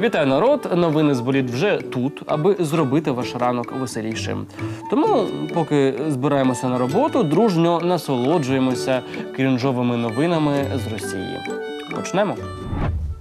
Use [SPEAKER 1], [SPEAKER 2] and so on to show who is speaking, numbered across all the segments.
[SPEAKER 1] Вітаю народ! Новини з боліт вже тут, аби зробити ваш ранок веселішим. Тому, поки збираємося на роботу, дружньо насолоджуємося крінжовими новинами з Росії. Почнемо.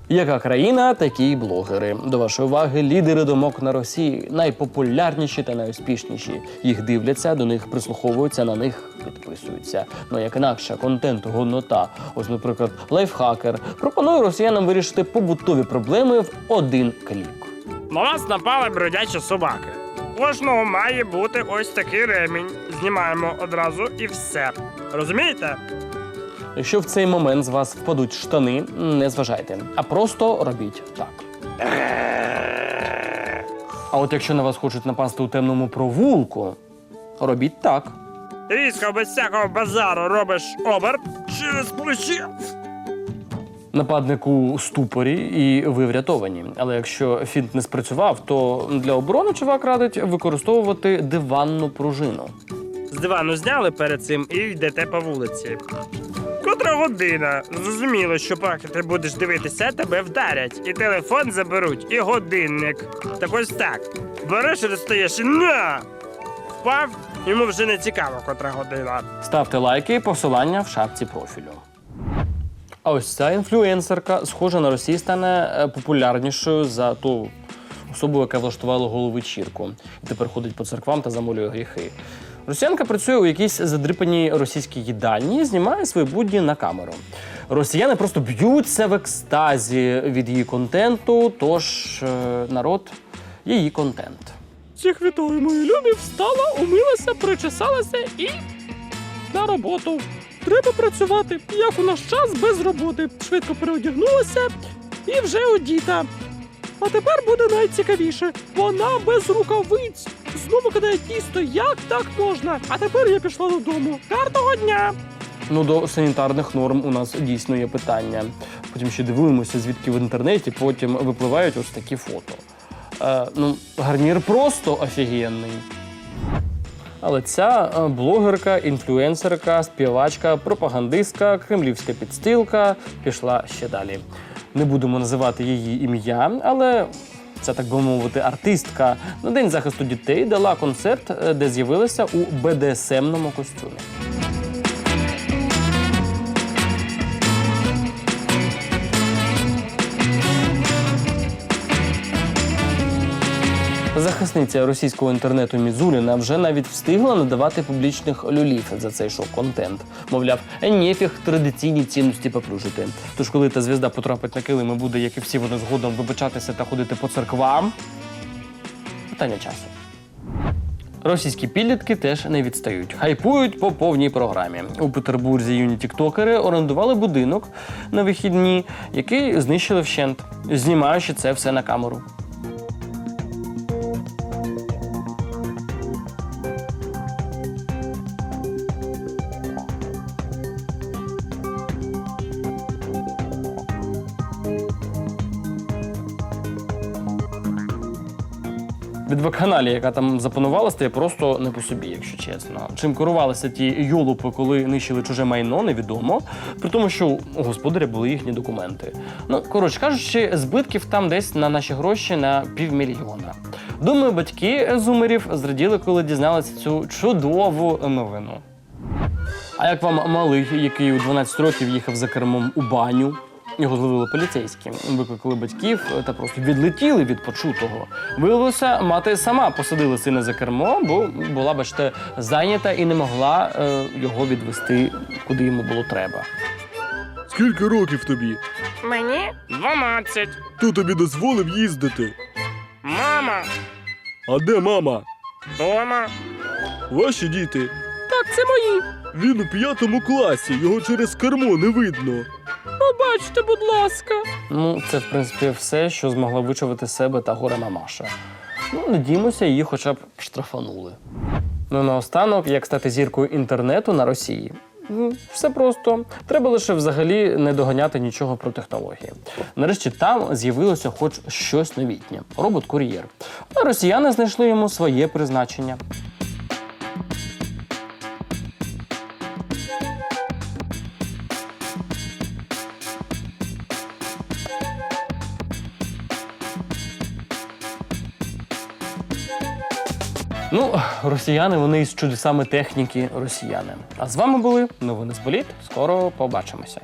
[SPEAKER 1] Яка країна, такі й блогери. До вашої уваги лідери думок на Росії, найпопулярніші та найуспішніші. Їх дивляться, до них прислуховуються, на них підписуються. Ну як інакше, контент годнота. Ось, наприклад, лайфхакер пропонує росіянам вирішити побутові проблеми в один клік.
[SPEAKER 2] На вас напали бродячі собаки. Кожного має бути ось такий ремінь. Знімаємо одразу і все. Розумієте?
[SPEAKER 1] Якщо в цей момент з вас впадуть штани, не зважайте, а просто робіть так. А от якщо на вас хочуть напасти у темному провулку, робіть так.
[SPEAKER 2] Різко без всякого базару робиш оберт через плече.
[SPEAKER 1] Нападник у ступорі і ви врятовані. Але якщо фінт не спрацював, то для оборони чувак радить використовувати диванну пружину.
[SPEAKER 2] З дивану зняли перед цим і йдете по вулиці. Котра година? Зрозуміло, що поки ти будеш дивитися, тебе вдарять. І телефон заберуть, і годинник. Так ось так. Береш і достаєш і на! Впав, йому вже не цікаво, котра година.
[SPEAKER 1] Ставте лайки, і посилання в шапці профілю. А ось ця інфлюенсерка, схожа на Росії, стане е, популярнішою за ту особу, яка влаштувала головечірку. І тепер ходить по церквам та замолює гріхи. Росіянка працює у якійсь задрипаній російській їдальні знімає свої будні на камеру. Росіяни просто б'ються в екстазі від її контенту, тож е, народ її контент.
[SPEAKER 2] Всіх вітаю, мої любі, встала, умилася, причесалася і на роботу. Треба працювати, як у наш час без роботи. Швидко переодягнулася і вже одіта. А тепер буде найцікавіше. Вона без рукавиць. Знову кидає тісто, як так можна? А тепер я пішла додому. Гарного дня!
[SPEAKER 1] Ну, до санітарних норм у нас дійсно є питання. Потім ще дивуємося, звідки в інтернеті потім випливають ось такі фото. Е, ну, гарнір просто офігенний. Але ця е, блогерка, інфлюенсерка, співачка, пропагандистка, кремлівська підстилка пішла ще далі. Не будемо називати її ім'я, але це так би мовити, артистка на день захисту дітей дала концерт, е, де з'явилася у БДСМному костюмі. Захисниця російського інтернету Мізуліна вже навіть встигла надавати публічних люлів за цей шок-контент. Мовляв, нефіг традиційні цінності поплюжити. Тож, коли та звізда потрапить на килим і буде, як і всі вони згодом вибачатися та ходити по церквам. Питання часу. Російські підлітки теж не відстають, хайпують по повній програмі. У Петербурзі юні тіктокери орендували будинок на вихідні, який знищили вщент, знімаючи це все на камеру. Від яка там запанувала, стає просто не по собі, якщо чесно. Чим керувалися ті юлупи, коли нищили чуже майно, невідомо. При тому, що у господаря були їхні документи. Ну, коротше кажучи, збитків там десь на наші гроші на півмільйона. Думаю, батьки зумерів зраділи, коли дізналися цю чудову новину. А як вам малий, який у 12 років їхав за кермом у баню? Його зловили поліцейські, викликали батьків та просто відлетіли від почутого. Виявилося, мати сама посадила сина за кермо, бо була, бачите, зайнята і не могла е, його відвести, куди йому було треба.
[SPEAKER 3] Скільки років тобі?
[SPEAKER 2] Мені 12.
[SPEAKER 3] Хто тобі дозволив їздити?
[SPEAKER 2] Мама,
[SPEAKER 3] А де мама?
[SPEAKER 2] дома.
[SPEAKER 3] Ваші діти.
[SPEAKER 2] Так, це мої.
[SPEAKER 3] Він у п'ятому класі, його через кермо не видно.
[SPEAKER 2] Побачте, будь ласка.
[SPEAKER 1] Ну, це, в принципі, все, що змогла вичавити себе та горе мамаша. Ну, надіємося, її хоча б штрафанули. Ну, наостанок, як стати зіркою інтернету на Росії. Все просто. Треба лише взагалі не доганяти нічого про технології. Нарешті там з'явилося хоч щось новітнє робот-кур'єр. А росіяни знайшли йому своє призначення. Ну, росіяни, вони із чудесами техніки росіяни. А з вами були новини з боліт. Скоро побачимося.